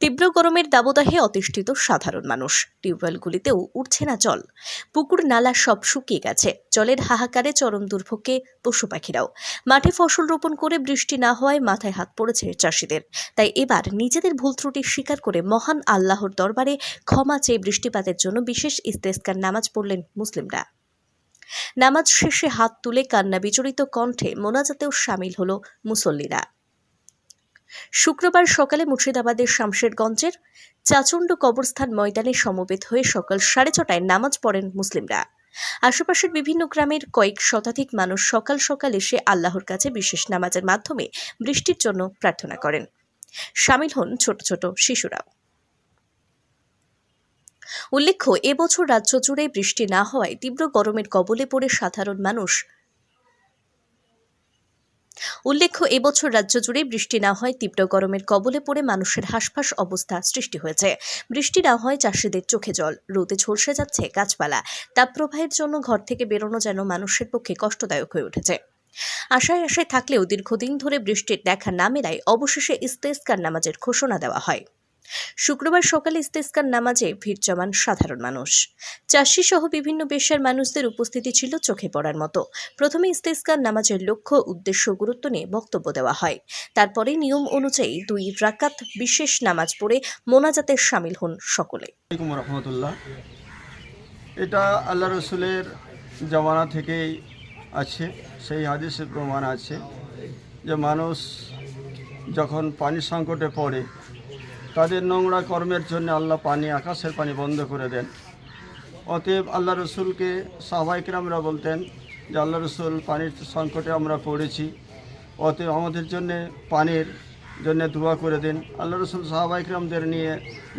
তীব্র গরমের দাবদাহে অতিষ্ঠিত সাধারণ মানুষ। টিউবওয়েলগুলিতেও উঠছে না জল। পুকুর নালা সব শুকিয়ে গেছে। জলের হাহাকারে চরম দুর্ভোগে পশু পাখিরাও। মাঠে ফসল রোপণ করে বৃষ্টি না হওয়ায় মাথায় হাত পড়েছে চাষিদের। তাই এবার নিজেদের ভুল ত্রুটি স্বীকার করে মহান আল্লাহর দরবারে ক্ষমা চেয়ে বৃষ্টিপাতের জন্য বিশেষ ইস্তেস্কার নামাজ পড়লেন মুসলিমরা। নামাজ শেষে হাত তুলে কান্না বিচলিত কণ্ঠে মোনাজাতেও সামিল হল মুসল্লিরা। শুক্রবার সকালে মুর্শিদাবাদের শামশেরগঞ্জের চাচণ্ড কবরস্থান ময়দানে সমবেত হয়ে সকাল সাড়ে ছটায় নামাজ পড়েন মুসলিমরা। আশেপাশের বিভিন্ন গ্রামের কয়েক শতাধিক মানুষ সকাল সকাল এসে আল্লাহর কাছে বিশেষ নামাজের মাধ্যমে বৃষ্টির জন্য প্রার্থনা করেন। সামিল হন ছোট ছোট শিশুরাও উল্লেখ্য, এবছর রাজ্য জুড়ে বৃষ্টি না হওয়ায় তীব্র গরমের কবলে পড়ে সাধারণ মানুষ উল্লেখ্য এবছর রাজ্য জুড়ে বৃষ্টি না হয়, তীব্র গরমের কবলে পড়ে মানুষের হাসফাস অবস্থা সৃষ্টি হয়েছে। বৃষ্টি না হয়, চাষিদের চোখে জল। রোদে ঝলসে যাচ্ছে গাছপালা। তাপপ্রবাহের জন্য ঘর থেকে বেরোনো যেন মানুষের পক্ষে কষ্টদায়ক হয়ে উঠেছে। আশায় আশায় থাকলেও দীর্ঘদিন ধরে বৃষ্টির দেখা না মেলায় অবশেষে ইস্তেস্কার নামাজের ঘোষণা দেওয়া হয়। শুক্রবার সকালে ইস্তেস্কার নামাজে ভিড় জমান সাধারণ মানুষ। চাষি সহ বিভিন্ন পেশার মানুষদের উপস্থিতি ছিল চোখে পড়ার মতো। প্রথমে ইস্তেস্কার নামাজের লক্ষ্য, উদ্দেশ্য গুরুত্ব নিয়ে বক্তব্য দেওয়া হয়। তারপরে নিয়ম অনুযায়ী দুই রাকাত বিশেষ নামাজ পড়ে মোনাজাতে সামিল হন সকলে। এটা আল্লাহ রসুলের জমানা থেকেই আছে, সেই হাদিসের প্রমাণ আছে যে মানুষ যখন পানি সংকটে পড়ে তাদের নোংরা কর্মের জন্য আল্লাহ পানি, আকাশের পানি বন্ধ করে দেন। অতএব আল্লাহ রসুলকে সাহবাইকরামরা বলতেন যে, আল্লাহ রসুল, পানির সংকটে আমরা পড়েছি। অতএব আমাদের জন্যে পানির জন্য দোয়া করে দিন। আল্লাহ রসুল সাহাবাইকরামদের নিয়ে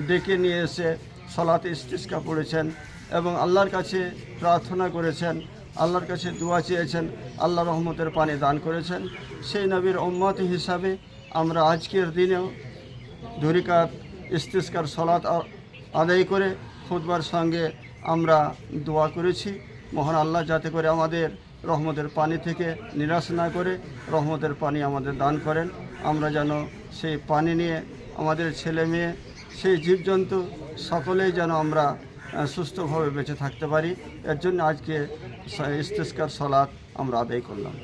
ডেকে নিয়ে এসে সলাতে ইস্তিস্কা পড়েছেন এবং আল্লাহর কাছে প্রার্থনা করেছেন, আল্লাহর কাছে দোয়া চেয়েছেন, আল্লাহ রহমতের পানি দান করেছেন। সেই নবীর উম্মত হিসাবে আমরা আজকের দিনেও ধরিকাত, ইস্তিস্কার, সলাত আদায় করে খুদবার সঙ্গে আমরা দোয়া করেছি। মহান আল্লাহ যাতে করে আমাদের রহমতের পানি থেকে নিরাশ না করে, রহমতের পানি আমাদের দান করেন। আমরা যেন সেই পানি নিয়ে আমাদের ছেলে মেয়ে, সেই জীবজন্তু সকলেই যেন আমরা সুস্থভাবে বেঁচে থাকতে পারি। এর জন্য আজকে ইস্তিস্কার সলাৎ আমরা আদায় করলাম।